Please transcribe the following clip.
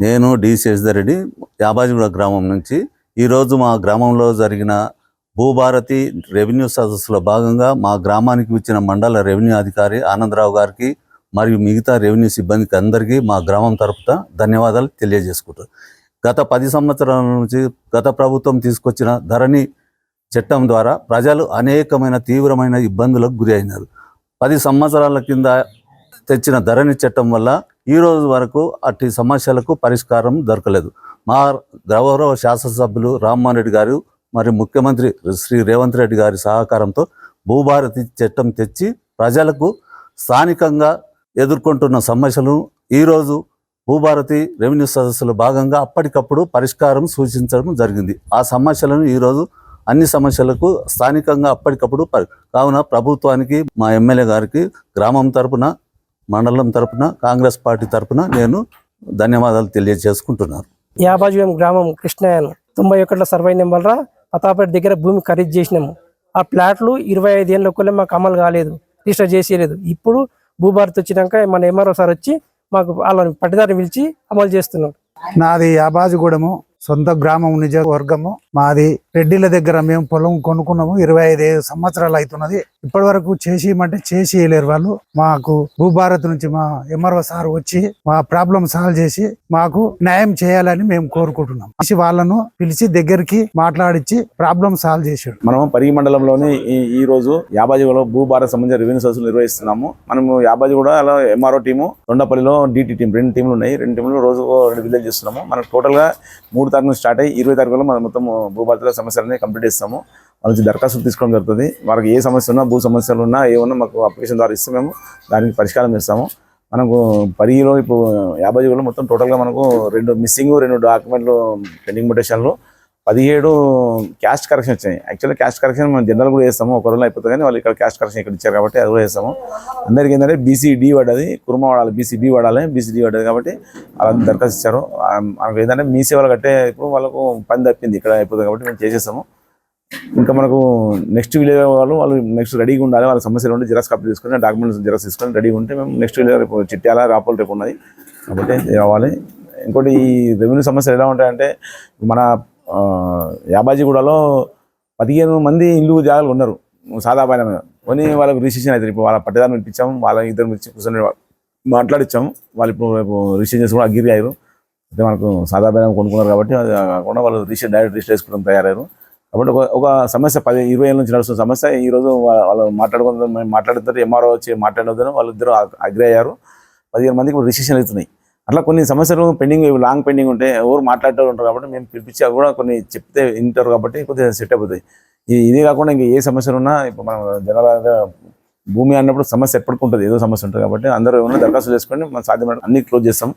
నేను డి శశిధరెడ్డి యాబాజిగూడ గ్రామం నుంచి. ఈరోజు మా గ్రామంలో జరిగిన భూభారతి రెవెన్యూ సదస్సులో భాగంగా మా గ్రామానికి వచ్చిన మండల రెవెన్యూ అధికారి ఆనందరావు గారికి మరియు మిగతా రెవెన్యూ సిబ్బందికి అందరికీ మా గ్రామం తరపున ధన్యవాదాలు తెలియజేసుకుంటారు గత పది సంవత్సరాల నుంచి గత ప్రభుత్వం తీసుకొచ్చిన ధరణి చట్టం ద్వారా ప్రజలు అనేకమైన తీవ్రమైన ఇబ్బందులకు గురి అయినారు పది సంవత్సరాల కింద తెచ్చిన ధరణి చట్టం వల్ల ఈ రోజు వరకు అట్టి సమస్యలకు పరిష్కారం దొరకలేదు. మా గౌరవ శాసనసభ్యులు రామ్మోహన్ రెడ్డి గారు మరి ముఖ్యమంత్రి శ్రీ రేవంత్ రెడ్డి గారి సహకారంతో భూభారతి చట్టం తెచ్చి ప్రజలకు స్థానికంగా ఎదుర్కొంటున్న సమస్యలను ఈరోజు భూభారతి రెవెన్యూ సదస్సులో భాగంగా అప్పటికప్పుడు పరిష్కారం సూచించడం జరిగింది. ఆ సమస్యలను ఈరోజు అన్ని సమస్యలకు స్థానికంగా అప్పటికప్పుడు కావున ప్రభుత్వానికి మా ఎమ్మెల్యే గారికి గ్రామం తరపున మండలం తరపున కాంగ్రెస్ పార్టీ తరపున నేను ధన్యవాదాలు తెలియజేసుకుంటున్నాను. యాబాజుయం గ్రామం కృష్ణయ్యను తొంభై ఒకట్ల సర్వే నెంబర్ల పతాపేట దగ్గర భూమి ఖరీదు చేసినాము. ఆ ప్లాట్లు ఇరవై ఐదు ఏళ్ళ మాకు అమలు కాలేదు రిజిస్టర్ చేసేయలేదు. ఇప్పుడు భూభారత్ వచ్చినాక మన ఎంఆర్ఓ సార్ వచ్చి మాకు వాళ్ళని పట్టిదారి పిలిచి అమలు చేస్తున్నాడు. నాది యాబాజిగూడెము సొంత గ్రామం నిజవర్గము. మాది రెడ్డిల దగ్గర మేము పొలం కొనుక్కున్నాము. ఇరవై ఐదు సంవత్సరాలు అవుతున్నది. ఇప్పటి వరకు చేసి ఇవ్వమంటే చేసి ఇవ్వలేరు వాళ్ళు. మాకు భూభారత్ నుంచి మా ఎంఆర్ఓ సార్ వచ్చి మా ప్రాబ్లం సాల్వ్ చేసి మాకు న్యాయం చేయాలని మేము కోరుకుంటున్నాం. పిలిచి వాళ్ళను పిలిచి దగ్గరికి మాట్లాడించి ప్రాబ్లం సాల్వ్ చేసాడు మనం పరిగి మండలంలోని ఈ రోజు యాబాజిగూడలో భూభారత్ సంబంధించిన రెవెన్యూ సదస్సులు నిర్వహిస్తున్నాము. మనము యాబాజీగూడ అలా ఎంఆర్ఓ టీము దొండపల్లిలో డిటి టీం రెండు టీంలు ఉన్నాయి. రెండు టీంలు రోజు రెండు విలేజ్ చేస్తున్నాము. మనం టోటల్గా మూడు తారీఖు స్టార్ట్ అయ్యి ఇరవై తారీఖులో మనం మొత్తం భూభారత సమస్యలని కంప్లీట్ చేస్తాము. వాళ్ళ నుంచి దరఖాస్తులు తీసుకోవడం జరుగుతుంది. వారికి ఏ సమస్య ఉన్నా భూ సమస్యలు ఉన్నా ఏమన్నా మాకు అప్లికేషన్ ద్వారా ఇస్తే మేము. దానికి పరిష్కారం ఇస్తాము మనకు పరిగిలో ఇప్పుడు యాభై కూడా మొత్తం టోటల్గా మనకు రెండు మిస్సింగ్ రెండు డాక్యుమెంట్లు పెండింగ్ మొటేషన్లు పదిహేడు క్యాస్ట్ కరెక్షన్ వచ్చాయి యాక్చువల్లీ క్యాస్ట్ కరెక్షన్ మనం జనరల్ కూడా చేస్తాము. ఒక రోజులో అయిపోతుంది కానీ వాళ్ళు ఇక్కడ క్యాస్ట్ కరెక్షన్ ఇక్కడ ఇచ్చారు కాబట్టి అది కూడా చేస్తాము. అందరికీ ఏంటంటే బీసీ డి పడ్డది కుర్మ వాడాలి బీసీబీ వాడాలి బీసీడీ పడ్డది కాబట్టి వాళ్ళందరూ దరఖాస్తు ఇచ్చారు. మనకు ఏంటంటే మీ సేవలు కట్టే ఇప్పుడు వాళ్ళకు పని తప్పింది. ఇక్కడ అయిపోతుంది కాబట్టి మేము చేసేస్తాము. ఇంకా మనకు నెక్స్ట్ విలేజ్ వాళ్ళు వాళ్ళు నెక్స్ట్ రెడీగా ఉండాలి వాళ్ళ సమస్యలు ఉంటే జిరాక్స్ కాపీ తీసుకొని డాక్యుమెంట్స్ జిరాక్స్ తీసుకొని రెడీగా ఉంటే మేము నెక్స్ట్ విలేజ్ రేపు చిట్యాల రాపోలు రేపు ఉన్నది. కాబట్టి రావాలి. ఇంకోటి ఈ రెవెన్యూ సమస్యలు ఎలా ఉంటాయంటే మన యాబాజీగూడలో పదిహేను మంది ఇల్లు జాగాలు ఉన్నారు. సాదా పైన మీద. కొని వాళ్ళకు రిజిస్ట్రేషన్ అవుతారు ఇప్పుడు వాళ్ళ పట్టదారు పిలిపించాము వాళ్ళ ఇద్దరు పిలిచి కూర్చొని మాట్లాడిచ్చాము. వాళ్ళు ఇప్పుడు రేపు రిజిస్ట్రేషన్ కూడా అగ్గిరి అయ్యారు. అయితే మనకు సాదా పైన కొనుక్కున్నారు కాబట్టి అది కాకుండా వాళ్ళు రిజిస్టర్ డైరెక్ట్ రిజిస్టర్ చేసుకోవడం తయారయ్యారు. కాబట్టి ఒక ఒక సమస్య పది ఇరవై ఏళ్ళ నుంచి నడుస్తున్న సమస్య. ఈ రోజు వాళ్ళు మాట్లాడుకుందాం మేము మాట్లాడుతారు ఎంఆర్ఓ వచ్చి మాట్లాడొద్దని వాళ్ళు అగ్రి అయ్యారు పదిహేను మందికి ఇప్పుడు రిజిస్ట్రేషన్ అవుతున్నాయి. అట్లా కొన్ని సమస్యలు పెండింగ్ లాంగ్ పెండింగ్ ఉంటే ఎవరు మాట్లాడుతూ ఉంటారు కాబట్టి మేము పిలిపించి అవి కూడా కొన్ని చెప్తే వింటారు కాబట్టి కొద్దిగా సెట్ అయిపోతాయి. ఇది కాకుండా ఇంకా ఏ సమస్యలు ఉన్నా ఇప్పుడు మనం జనరల్గా భూమి అన్నప్పుడు సమస్య ఎప్పటికి ఉంటుంది. ఏదో సమస్య ఉంటుంది కాబట్టి అందరూ ఏమన్నా దరఖాస్తు చేసుకొని మనం సాధ్యమైన అన్ని క్లోజ్ చేస్తాం.